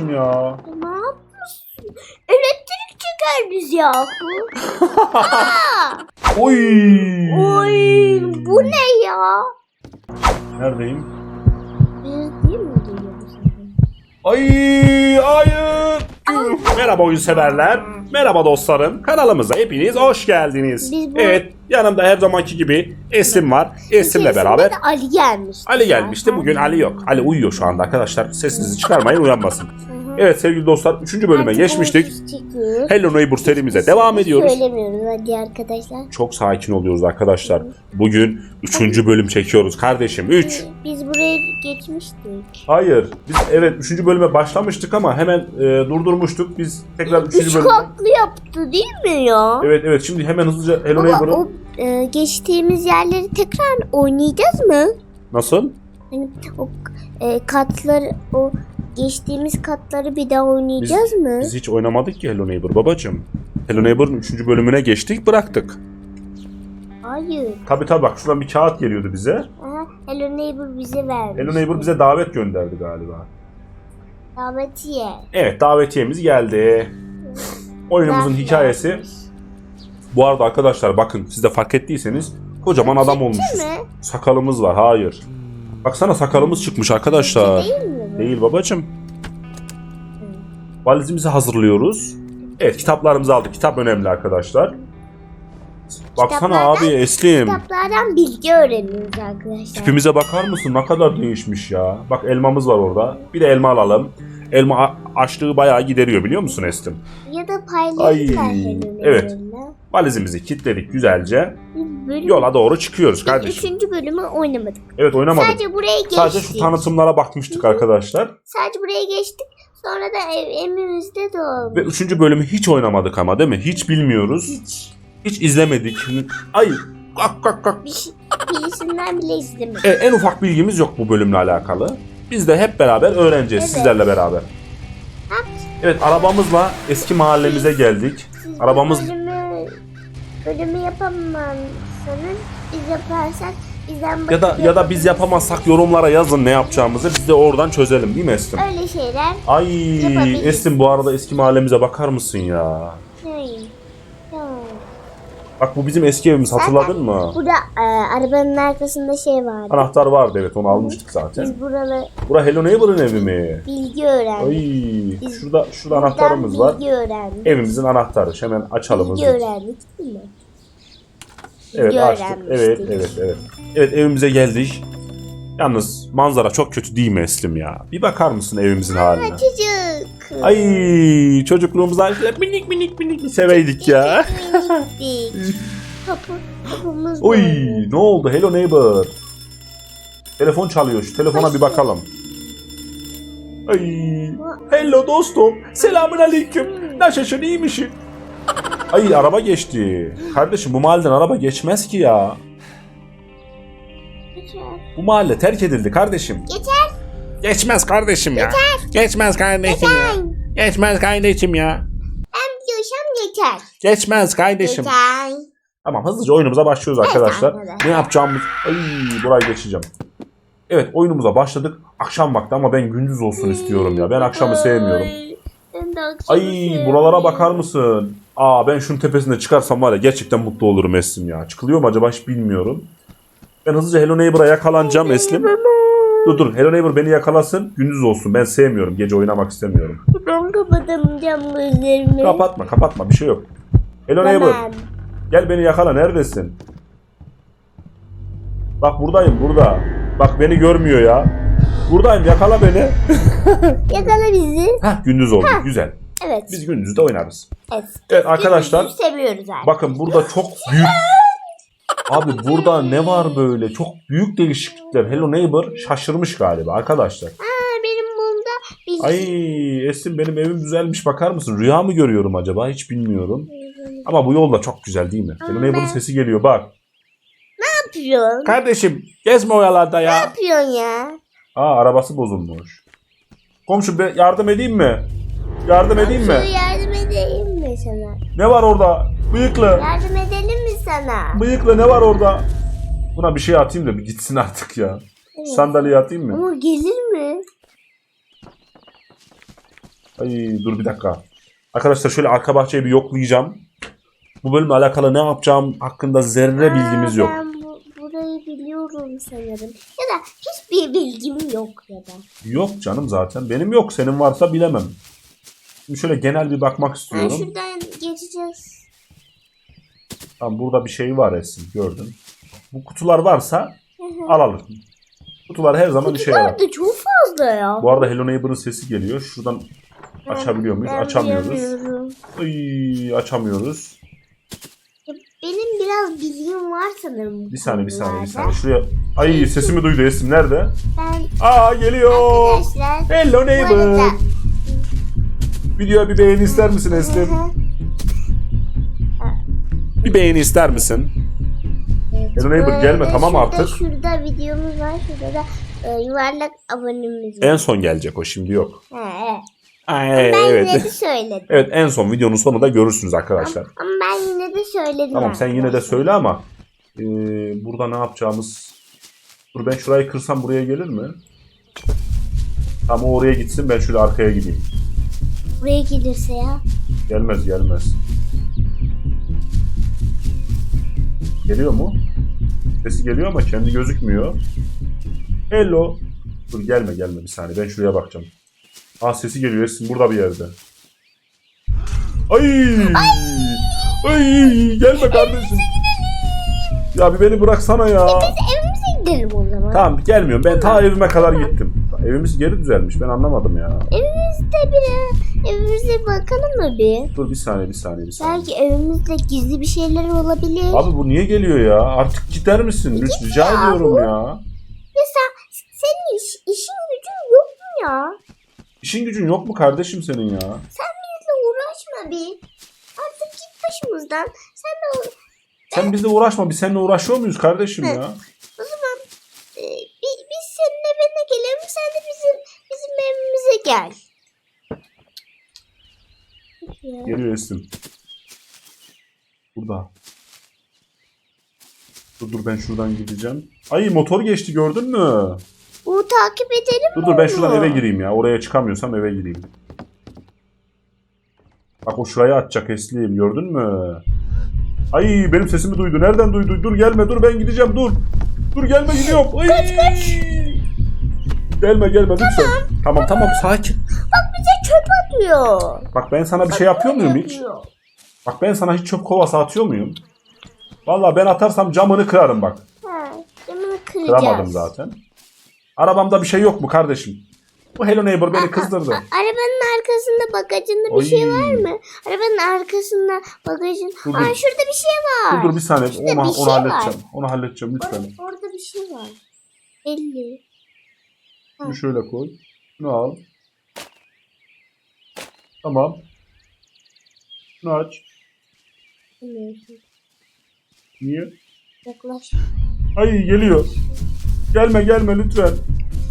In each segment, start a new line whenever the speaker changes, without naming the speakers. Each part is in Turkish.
ya.
Ne yapıyorsun? Elektrik çeker biz ya. Aa!
Oy.
Oy bu ne ya?
Neredeyim?
Değil mi geliyor bu sefer?
Ay hayır. Merhaba oyun severler. Merhaba dostlarım. Kanalımıza hepiniz hoş geldiniz.
Biz bu-
Evet yanımda her zamanki gibi Esim var. Esim'le
İçerisinde
beraber
de Ali gelmiş.
Ali gelmişti. Bugün Ali yok. Ali uyuyor şu anda arkadaşlar. Sesinizi çıkarmayın uyanmasın. Evet sevgili dostlar 3. bölüme geçmiştik. Hello Neighbor serimize devam ediyoruz.
Söylemiyoruz hadi arkadaşlar.
Çok sakin oluyoruz arkadaşlar. Bugün 3. bölüm çekiyoruz kardeşim. 3.
Biz buraya geçmiştik.
Hayır. Biz evet 3. bölüme başlamıştık ama hemen e, durdurmuştuk. Biz tekrar 3.
Üç
bölüme...
katlı yaptı değil mi ya?
Evet evet şimdi hemen hızlıca Hello Neighbor'ı...
e, geçtiğimiz yerleri tekrar oynayacağız mı?
Nasıl?
Hani o e, katları o geçtiğimiz katları bir daha oynayacağız mı?
Biz hiç oynamadık ki Hello Neighbor babacım. Hello Neighbor'ın 3. bölümüne geçtik bıraktık.
Hayır.
Tabi tabi bak şuradan bir kağıt geliyordu bize.
Aha, Hello Neighbor bize vermiş.
Hello Neighbor bize davet gönderdi galiba.
Davetiye.
Evet davetiyemiz geldi. Oyunumuzun hikayesi. Bu arada arkadaşlar bakın siz de fark ettiyseniz kocaman adam olmuşuz. Sakalımız var hayır. Baksana sakalımız çıkmış arkadaşlar.
Değil mi?
Değil babacım. Valizimizi hazırlıyoruz. Evet kitaplarımızı aldık. Kitap önemli arkadaşlar. Baksana
Kitaplardan-
abi Eslim.
Kitaplardan bilgi öğreniyoruz arkadaşlar.
Tipimize bakar mısın? Ne kadar değişmiş ya. Bak elmamız var orada. Bir de elma alalım. Elma açlığı bayağı gideriyor biliyor musun Eslim?
Ya da
Ay,
paylaşırlar Hello
evet. Valizimizi kilitledik güzelce.
Bölüm,
Yola doğru çıkıyoruz kardeşim.
üçüncü bölümü oynamadık.
Evet oynamadık.
Sadece buraya geçtik.
Sadece şu tanıtımlara bakmıştık arkadaşlar.
Sadece buraya geçtik. Sonra da ev, evimizde de olmuş.
Ve üçüncü bölümü hiç oynamadık ama değil mi? Hiç bilmiyoruz.
Hiç.
Hiç izlemedik. Ay kalk kalk kalk.
Bir şey, birisinden bile izlemedim.
E, en ufak bilgimiz yok bu bölümle alakalı. Biz de hep beraber öğreneceğiz
Evet.
sizlerle beraber. Evet arabamızla eski mahallemize geldik.
Siz
Arabamız-
bu bölümü, bölümü yapamazsanız biz yaparsak bizden
Ya da ya da biz yapamazsak yorumlara yazın ne yapacağımızı biz de oradan çözelim değil mi Eslim?
Öyle şeyler
Ay
Yapabiliriz.
Bu arada eski mahallemize bakar mısın ya?
değil.
Bak bu bizim eski evimiz hatırladın mı?
Burada e, arabanın arkasında şey vardı.
Anahtar vardı evet onu almıştık zaten.
Biz buralı
Bura Hello Neighbor'ın evi mi?
bilgi öğrendik.
Ay
Biz
şurada şurada anahtarımız var.
Bilgi öğrendik.
Evimizin anahtarı. Hemen açalım
Bilgi öğrendik değil mi?
Evet
Bilgi
açtık. Evet evet evet. Evet evimize geldik. Yalnız manzara çok kötü değil mi Eslim ya? Bir bakar mısın evimizin haline?
Çocuk.
Ay çocukluğumuzda şöyle minik minik minik seveydik ya.
Miniktik. Kapı, kapımız
Oy ne oldu? Hello neighbor. Telefon çalıyor. Şu telefona bir bakalım. Ay. Hello dostum. Selamün aleyküm. Nasılsın iyi misin? Ay araba geçti. Kardeşim bu mahalleden araba geçmez ki ya. Bu mahalle terk edildi kardeşim.
Geçer.
Geçmez kardeşim ya. Geçmez kardeşim ya.
Geçer.
Geçmez kardeşim ya.
Diyorsam geçer.
Geçmez kardeşim.
Geçer.
Tamam hızlıca oyunumuza başlıyoruz arkadaşlar. Ne yapacağımız... Ay burayı geçeceğim. Evet oyunumuza başladık. Akşam vakti ama ben gündüz olsun istiyorum ya. Ben akşamı sevmiyorum.
Ay, Ben de akşamı
Ay
sevmiyorum.
buralara bakar mısın? Aa ben şunun tepesinde çıkarsam var ya gerçekten mutlu olurum Eslim ya. Çıkılıyor mu acaba hiç bilmiyorum. Ben hızlıca Hello Neighbor'a yakalanacağım Eslim. Dur dur Hello Neighbor beni yakalasın. Gündüz olsun. Ben sevmiyorum. Gece oynamak istemiyorum.
Ben kapatameyeceğim gözlerimi.
Kapatma kapatma bir şey yok. Hello Neighbor
Tamam.
gel beni yakala neredesin? Bak buradayım burada. Bak beni görmüyor ya. Buradayım yakala beni.
Yakala bizi.
Hah gündüz oldu güzel.
Evet.
Biz gündüz de oynarız.
Evet.
Evet arkadaşlar
seviyoruz abi.
bakın burada çok büyük Abi burada ne var böyle? Çok büyük değişiklikler. Hello Neighbor şaşırmış galiba arkadaşlar.
Ha, benim bunda bilgi
Ay Esin benim evim güzelmiş bakar mısın? Rüya mı görüyorum acaba? Hiç bilmiyorum. Ama bu yol da çok güzel değil mi? Hello Neighbor'ın sesi geliyor bak.
yapıyorsun?
Kardeşim gezme oyalarda
Ne
ya.
yapıyorsun ya?
Aa arabası bozulmuş. Komşu be yardım edeyim mi? Yardım edeyim mi?
Yardım edeyim mi sana?
Ne var orada? Bıyıklı.
Yardım edelim sana?
Bıyıklı ne var orada? Buna bir şey atayım da bir gitsin artık ya.
Evet.
Sandalye atayım mı?
Ama gelir mi?
Ay dur bir dakika. Arkadaşlar şöyle arka bahçeyi bir yoklayacağım. Bu bölümle alakalı ne yapacağım hakkında zerre bilgimiz
Aa,
yok.
Ben bu, burayı biliyorum sanırım. Ya da hiçbir bilgim yok ya da.
Yok canım zaten. Benim yok. Senin varsa bilemem. Şimdi şöyle genel bir bakmak istiyorum.
şuradan geçeceğiz.
Tamam burada bir şey var Esin gördün. Bu kutular varsa alalım. Kutular her zaman işe yarar.
Kutular da çok fazla ya.
Bu arada Hello Neighbor'ın sesi geliyor. Şuradan açabiliyor muyuz?
Ben
Açamıyoruz.
bilemiyorum.
Ay, açamıyoruz.
Benim biraz bilgim var sanırım. bu
Bir saniye bir saniye bir
konularda.
saniye. Şuraya. Ay sesimi duydu Esin nerede?
Ben
Aa geliyor.
arkadaşlar
Hello
bu
Neighbor. Videoya bir beğeni ister misin
Hı
Esin?
hı.
Bir beğeni ister misin?
Evet,
Neighbor,
bu
gelme, tamam
şurada,
artık.
Şurada videomuz var. Şurada da e, yuvarlak abonemiz var.
En son gelecek o şimdi yok.
Ha, evet.
Ay,
Ben yine de
evet.
söyledim.
Evet en son videonun sonunda görürsünüz arkadaşlar.
Ama ben yine de söyledim.
Tamam sen yine de söyle ama e, burada ne yapacağımız... Dur ben şurayı kırsam buraya gelir mi? Tamam o oraya gitsin ben şöyle arkaya gideyim.
Buraya gelirse ya.
Gelmez gelmez. Geliyor mu? Sesi geliyor ama kendi gözükmüyor. Hello. Dur gelme gelme bir saniye ben şuraya bakacağım. Aa sesi geliyor Esin burada bir yerde. Ay! Ay! Gelme kardeşim. Ya bir beni bıraksana ya.
Evimize gidelim o zaman.
Tamam gelmiyorum. Ben ta evime kadar gittim. Evimiz geri düzelmiş. Ben anlamadım ya.
Evimizde bir evimize bakalım mı bir?
Dur bir saniye bir saniye bir saniye.
Belki evimizde gizli bir şeyler olabilir.
Abi bu niye geliyor ya? Artık gider misin? Lütfen rica
ya.
ediyorum ya.
Ya sen, senin iş, işin gücün yok mu ya?
İşin gücün yok mu kardeşim senin ya?
Sen bizle uğraşma bir. Artık git başımızdan. Sen de
Sen bizle uğraşma. Biz seninle uğraşıyor muyuz kardeşim ya?
o zaman e, bi- biz senin evine gelelim. Sen de bizim bizim evimize gel. Ya.
Geliyor Esin. Burada. Dur dur ben şuradan gideceğim. Ay motor geçti gördün mü?
Bu takip edelim
Dur
mi
dur ben
onu?
şuradan eve gireyim ya. Oraya çıkamıyorsam eve gireyim. Bak o şuraya atacak Esliyim gördün mü? Ay benim sesimi duydu. Nereden duydu? Dur gelme dur ben gideceğim dur. Dur gelme gidiyorum. Ay. Kaç kaç. Gelme gelme lütfen. Tamam tamam sakin.
Atıyor.
Bak ben sana bir şey yapıyor muyum hiç?
Yapıyor.
Bak ben sana hiç çöp kovası atıyor muyum? Vallahi ben atarsam camını kırarım bak.
Ha, camını kıracağız.
Kıramadım zaten. Arabamda bir şey yok mu kardeşim? Bu Hello Neighbor beni kızdırdı.
A- Arabanın arkasında bagajında bir
Oy.
şey var mı? Arabanın arkasında bagajın...
Dur, dur.
Aa şurada bir şey var.
Dur dur bir saniye.
Şurada
Onu,
bir
onu
şey
halledeceğim.
var.
Onu halledeceğim lütfen.
Orada, orada bir şey var. 50.
Şunu şöyle koy. Şunu al. Tamam. Şunu aç.
Bilmiyorsun.
Niye?
Yaklaş.
Ay geliyor. Gelme gelme lütfen.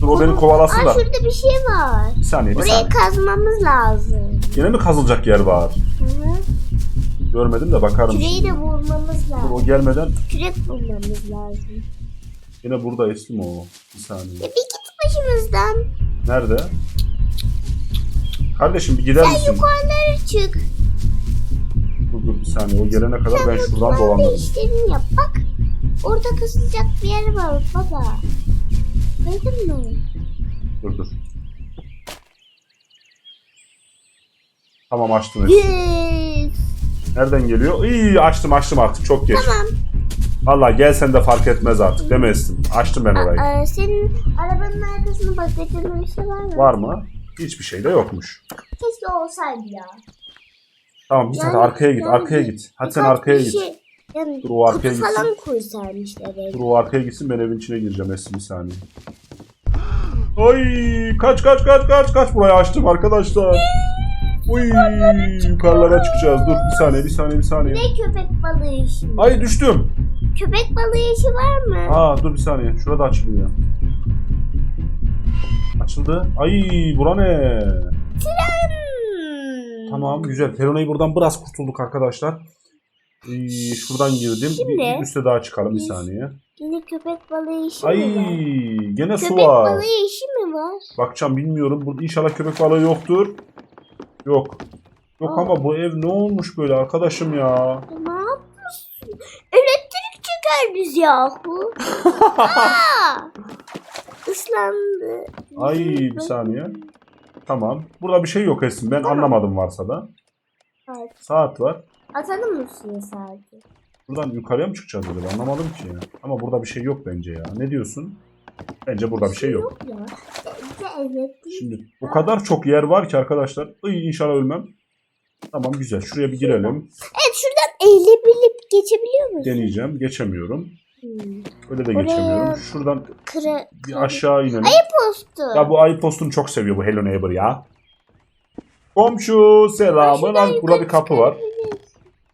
Dur o beni kovalasın
Aa
da.
şurada bir şey var.
Bir saniye bir
Burayı
saniye.
kazmamız lazım.
Yine mi kazılacak yer var?
Hı hı.
Görmedim de bakarım.
Küreği de vurmamız
Dur o
lazım.
gelmeden
Kürek bulmamız lazım.
yine burada Eslim o. Bir saniye.
Ya bir git başımızdan.
Nerede? Kardeşim bir gider
Sen
misin?
yukarılara çık.
Dur dur bir saniye. O gelene kadar
Sen
ben şuradan dolanırım.
işlerini yap. Bak orada kısılacak bir yer var baba. Gördün mü?
Dur dur. Tamam açtım. Eslim.
Yes.
Nereden geliyor? İyi açtım açtım artık çok geç.
Tamam.
Vallahi gelsen de fark etmez artık demezsin. Açtım ben orayı.
Aa, senin arabanın arkasında bagajında bir şey var mı?
Var mı? Hiçbir şey de yokmuş.
Keşke olsaydı ya.
Tamam hadi
Yani-
arkaya git
yani
arkaya
bir-
git. Hadi sen arkaya
bir
git.
Şey, yani
Dur, o arkaya gitsin.
falan koysaymışlar.
Dur o arkaya gitsin ben evin içine gireceğim Esin bir saniye. Ay kaç kaç kaç kaç kaç burayı açtım arkadaşlar. Uy yukarılara çıkacağız. Dur bir saniye bir saniye bir saniye.
Ne köpek balığı işi?
Ay düştüm.
Köpek balığı işi var mı?
Aa dur bir saniye. Şurada açılıyor. Açıldı. Ay bura ne?
Hmm.
Tamam güzel. Terona'yı buradan biraz kurtulduk arkadaşlar. Ee, şuradan girdim.
Şimdi
bir, üste daha çıkalım bir saniye.
Yine köpek balığı işi
Ay
mi var?
gene su
Köpek
var.
balığı işi mi var?
Bakacağım bilmiyorum. Burada inşallah köpek balığı yoktur. Yok. Yok ama bu ev ne olmuş böyle arkadaşım ya?
Ne yapıyorsun? Elektrik çeker biz yahu. Islandı.
Ay bir saniye. Tamam. Burada bir şey yok Esin. Ben anlamadım varsa da.
Evet.
Saat var.
Atalım mı suya saati?
Buradan yukarıya mı çıkacağız acaba? Anlamadım ki. Ama burada bir şey yok bence ya. Ne diyorsun? Bence burada bir şey yok.
ya. Bence elektrik.
Şimdi o kadar çok yer var ki arkadaşlar. Iy, inşallah ölmem. Tamam güzel. Şuraya bir girelim.
Evet şuradan eğilebilip geçebiliyor musun?
Deneyeceğim. Geçemiyorum.
Hmm.
Öyle de geçemiyorum. Şuradan
Kıra,
bir aşağı inelim.
postu.
Ya bu ayı postunu çok seviyor bu Hello Neighbor ya. Komşu selamın. Al, Burada bir kapı var.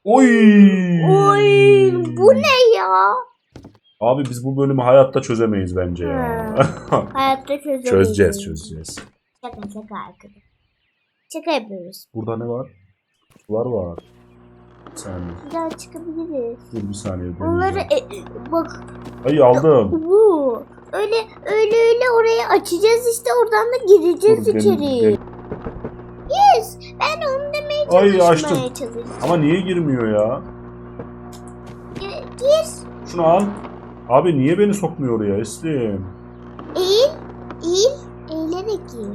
Oy.
Oy bu ne ya?
Abi biz bu bölümü hayatta çözemeyiz bence ya.
Hayatta çözemeyiz.
çözeceğiz çözeceğiz.
Şaka şaka arkadaş. Şaka yapıyoruz.
Burada ne var? Sular var. Bir saniye.
Buradan çıkabiliriz.
Dur bir saniye.
Onları
deneyeceğim.
e, bak
Ay aldım.
bu. Öyle öyle öyle oraya açacağız işte oradan da gireceğiz
Dur,
içeri.
benim- benim-
Yes. Ben onu demeye
Ay açtım.
çalışıyorum.
Ama niye girmiyor ya?
Gir- Gir.
Şunu al. Abi niye beni sokmuyor oraya Eslim?
Eğil. Eğil. Eğilerek gir.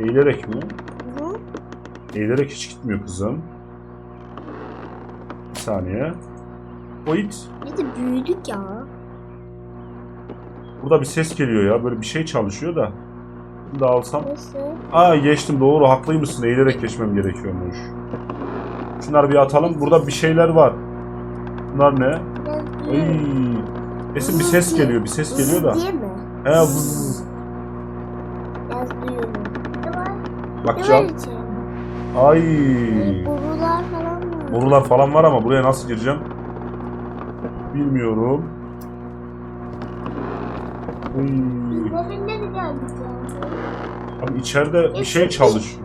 Eğilerek mi?
Hı?
Eğilerek hiç gitmiyor kızım. Bir saniye. Wait.
Biz de büyüdük ya.
Burada bir ses geliyor ya. Böyle bir şey çalışıyor da. Bunu da alsam.
Nasıl?
Aa geçtim doğru haklıymışsın. Eğilerek geçmem gerekiyormuş. Şunları bir atalım. Burada bir şeyler var. Bunlar ne? Ay. Esin bir ses geliyor. Bir ses geliyor da. He vız.
İçeride?
Ay.
Borular falan.
Borular falan var ama buraya nasıl gireceğim? Bilmiyorum.
Ya.
Abi içeride bir şey çalışıyor.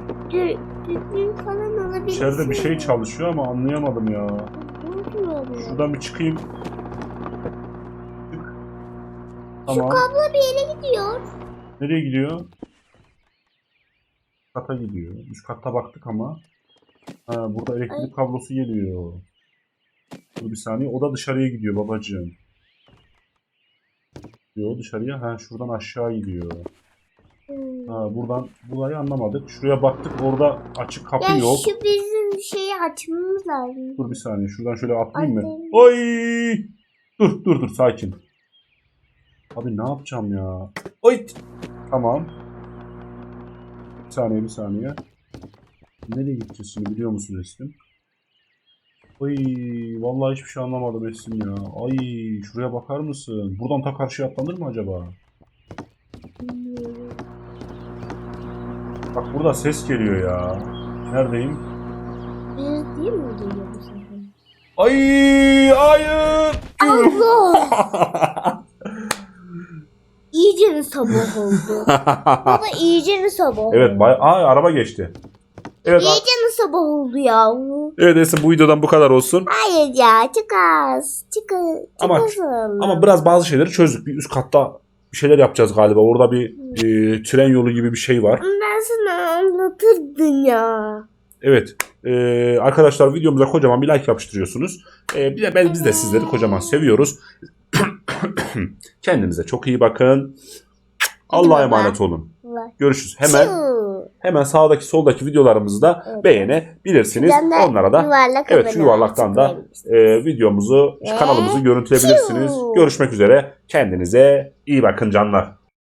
İçeride bir şey çalışıyor ama anlayamadım ya. Şuradan bir çıkayım. Çık.
Şu
Tamam.
kablo bir yere gidiyor.
Nereye gidiyor? Kata gidiyor. Üst katta baktık ama. Ha, burada elektrik kablosu geliyor. Dur bir saniye. O da dışarıya gidiyor babacığım. Gidiyor dışarıya. Ha şuradan aşağı gidiyor.
Hmm.
Ha buradan burayı anlamadık. Şuraya baktık. Orada açık kapı
Ya
yok.
şu bizim şeyi açmamız lazım.
Dur bir saniye. Şuradan şöyle atlayayım mı? Oy! Dur dur dur sakin. Abi ne yapacağım ya? Oy! Tamam. Bir saniye bir saniye. Nereye gideceğiz şimdi biliyor musun Esin? Oy vallahi hiçbir şey anlamadım Esin ya. Ay şuraya bakar mısın? Buradan ta karşıya atlanır mı acaba?
Bilmiyorum.
Bak burada ses geliyor ya. Neredeyim?
Düz değil mi geliyor bu sefer?
Ay hayır.
Allah! İyice mi sabah oldu? Baba iyice mi sabah oldu?
evet bay Aa, araba geçti. Evet,
İyice mi sabah oldu ya?
evet Esin bu videodan bu kadar olsun.
Hayır ya çok az. Çok. Çok
Ama-
az oldu.
Ama biraz bazı şeyleri çözdük. Bir üst katta bir şeyler yapacağız galiba. Orada bir e, tren yolu gibi bir şey var.
Ben sana anlatırdım ya.
Evet. e, arkadaşlar videomuza kocaman bir like yapıştırıyorsunuz. E, bir de ben, biz de sizleri kocaman seviyoruz. Kendinize çok iyi bakın. Allah'a emanet olun. Görüşürüz. Hemen. Hemen sağdaki soldaki videolarımızı da
Evet.
beğenebilirsiniz.
Şuradan da
Onlara da
yuvarlak
evet şu yuvarlaktan da e, videomuzu,
Ve-
kanalımızı görüntüleyebilirsiniz.
Çiu.
Görüşmek üzere. Kendinize iyi bakın canlar.